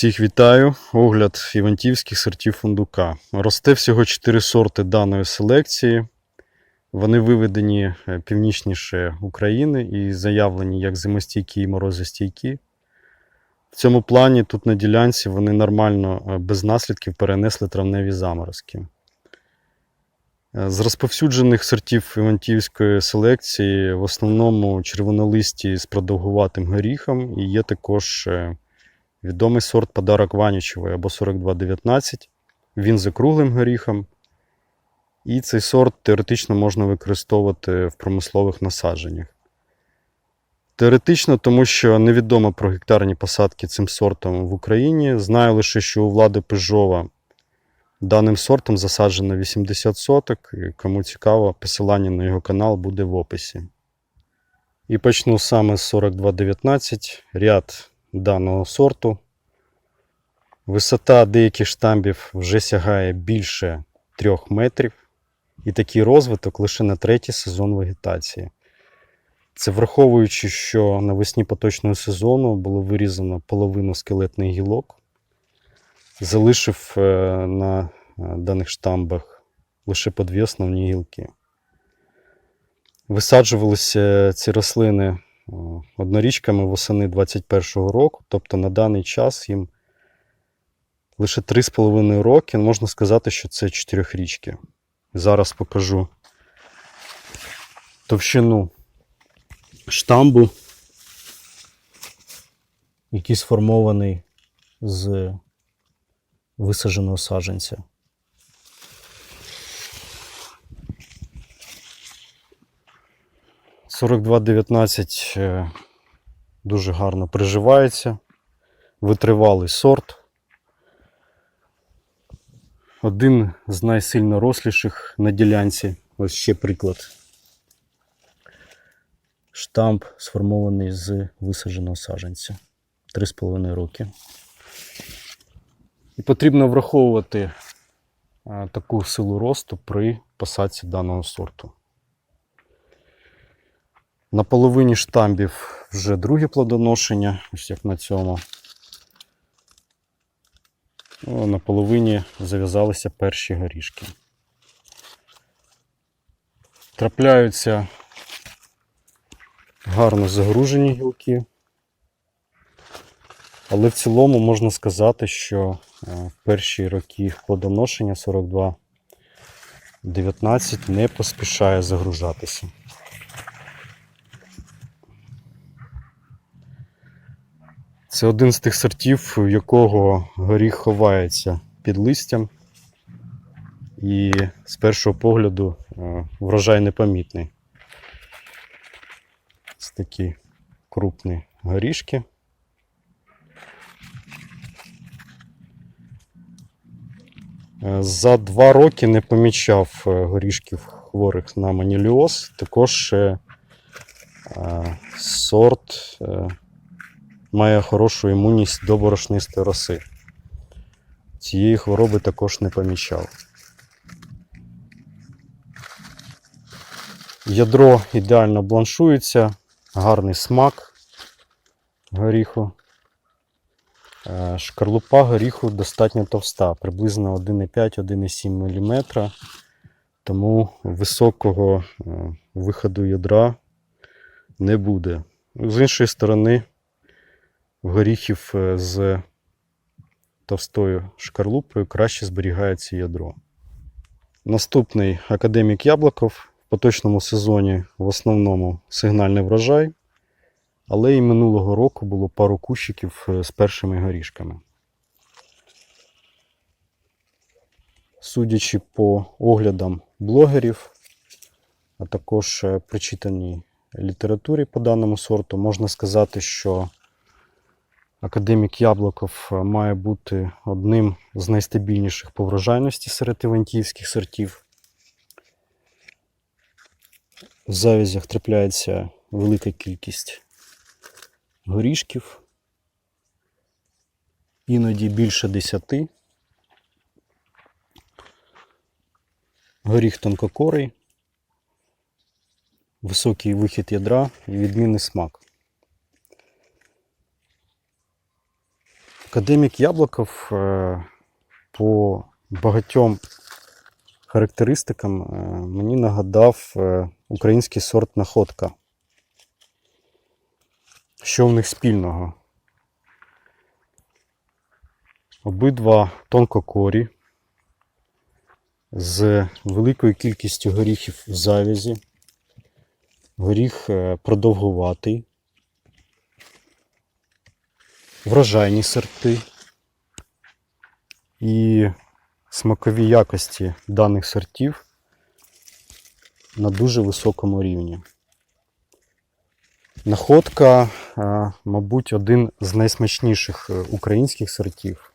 Всіх вітаю. Огляд івантівських сортів фундука. Росте всього 4 сорти даної селекції. Вони виведені е, північніше України і заявлені як зимостійкі і морозостійкі. В цьому плані тут на ділянці вони нормально е, без наслідків перенесли травневі заморозки. Е, З розповсюджених сортів івантівської селекції в основному червонолисті з продовгуватим горіхом і є також Відомий сорт подарок Ванічевої або 4219. Він з округлим горіхом. І цей сорт теоретично можна використовувати в промислових насадженнях. Теоретично, тому що невідомо про гектарні посадки цим сортом в Україні. Знаю лише, що у влади Пежова даним сортом засаджено 80 соток. Кому цікаво, посилання на його канал буде в описі. І почну саме з 4219. Ряд даного сорту. Висота деяких штамбів вже сягає більше 3 метрів, і такий розвиток лише на третій сезон вегетації. Це враховуючи, що навесні поточного сезону було вирізано половину скелетних гілок, залишив е, на е, даних штамбах лише по дві основні гілки. Висаджувалися ці рослини однорічками восени 21-го року, тобто на даний час їм лише 3,5 роки. Можна сказати, що це чотирьохрічки. Зараз покажу товщину штамбу, який сформований з висадженого саджанця. Сорок два дев'ятнадцять е, дуже гарно приживається. Витривалий сорт. Один з найсильно росліших на ділянці. Ось ще приклад. Штамп сформований з висадженого саджанця. 3,5 роки. І потрібно враховувати таку силу росту при посадці даного сорту. На половині штамбів вже друге плодоношення, ось як на цьому. О, на половині зав'язалися перші горішки. Трапляються гарно загружені гілки. Але в цілому можна сказати, що е, в перші роки плодоношення 42 19 не поспішає загружатися. Це один з тих сортів, у якого горіх ховається під листям. І з першого погляду е, врожай непомітний. Ось такі крупні горішки. Е, За два роки не помічав е, горішків хворих на маніліоз. Також сорт має хорошу імунність до борошнистої роси. Цієї хвороби також не помічав. Ядро ідеально бланшується, гарний смак горіху. Е, Шкарлупа горіху достатньо товста, приблизно 1,5-1,7 мм, тому високого е, виходу ядра не буде. З іншої сторони, горіхів е, з товстою шкарлупою краще зберігається ядро. Наступний академік Яблоков в поточному сезоні в основному сигнальний врожай, але і минулого року було пару кущиків е, з першими горішками. Судячи по оглядам блогерів, а також е, прочитаній літературі по даному сорту, можна сказати, що Академік Яблоков е, має бути одним з найстабільніших по врожайності серед івантіївських сортів. В завязях трапляється велика кількість горішків, іноді більше 10. Горіх тонкокорий, високий вихід ядра і відмінний смак. Академік Яблоков е, по багатьом характеристикам е, мені нагадав е, український сорт находка. Що в них спільного? Обидва тонкокорі з великою кількістю горіхів в завязі. Горіх продовгуватий. Врожайні сорти. І смакові якості даних сортів на дуже високому рівні. Находка, е, мабуть, один з найсмачніших е, українських сортів.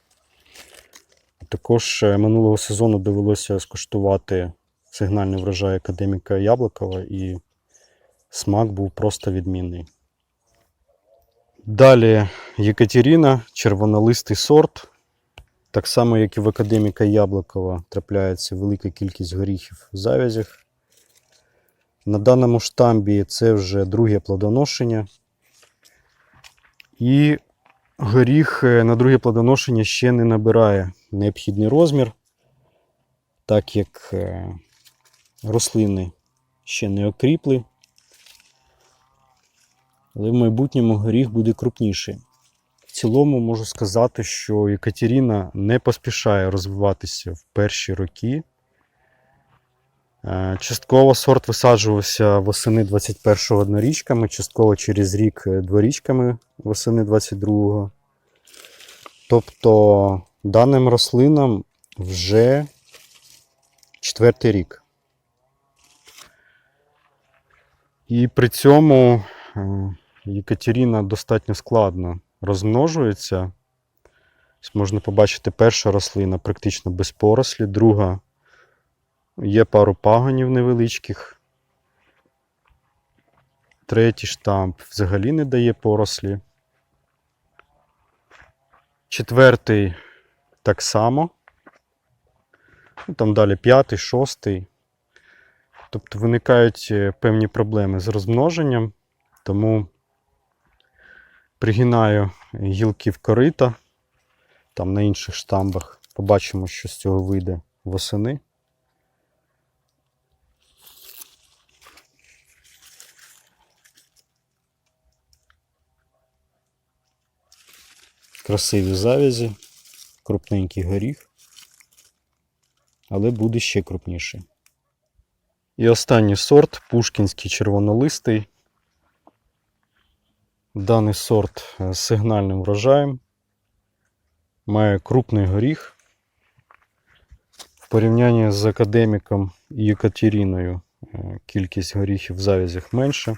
Також е, минулого сезону довелося скуштувати сигнальний врожай академіка Яблокова, і смак був просто відмінний. Далі Єкатеріна, червонолистий сорт. Так само, як і в академіка Яблокова, трапляється велика кількість горіхів в завязях. На даному штамбі це вже друге плодоношення. І горіх е, на друге плодоношення ще не набирає необхідний розмір, так як е, рослини ще не окріпли. Але в майбутньому горіх буде крупніший. В цілому можу сказати, що Екатерина не поспішає розвиватися в перші роки. Е, Частково сорт висаджувався восени 21-го однорічками, частково через рік е, дворічками восени 22-го. Тобто даним рослинам вже четвертий рік. І при цьому Єкатерина достатньо складно розмножується. Можна побачити, перша рослина практично без порослі, друга є пару пагонів невеличких. Третій штамп взагалі не дає порослі. Четвертий так само. Ну, Там далі п'ятий, шостий. Тобто виникають е, певні проблеми з розмноженням, тому пригинаю гілки в корита, там на інших штамбах. Побачимо, що з цього вийде восени. Красиві завязі, крупненький горіх, але буде ще крупніший. І останній сорт пушкінський червонолистий. Даний сорт е, з сигнальним врожаєм. Має крупний горіх. В порівнянні з академіком і Екатеріною е, кількість горіхів в завязях менша.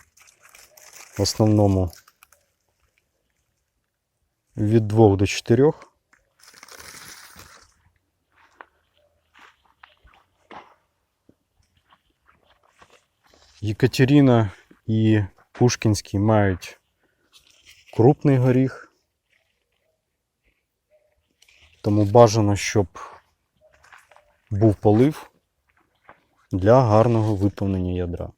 В основному від 2 до 4. Єкатеріна і Пушкінський мають крупний горіх. Тому бажано, щоб був полив для гарного виповнення ядра.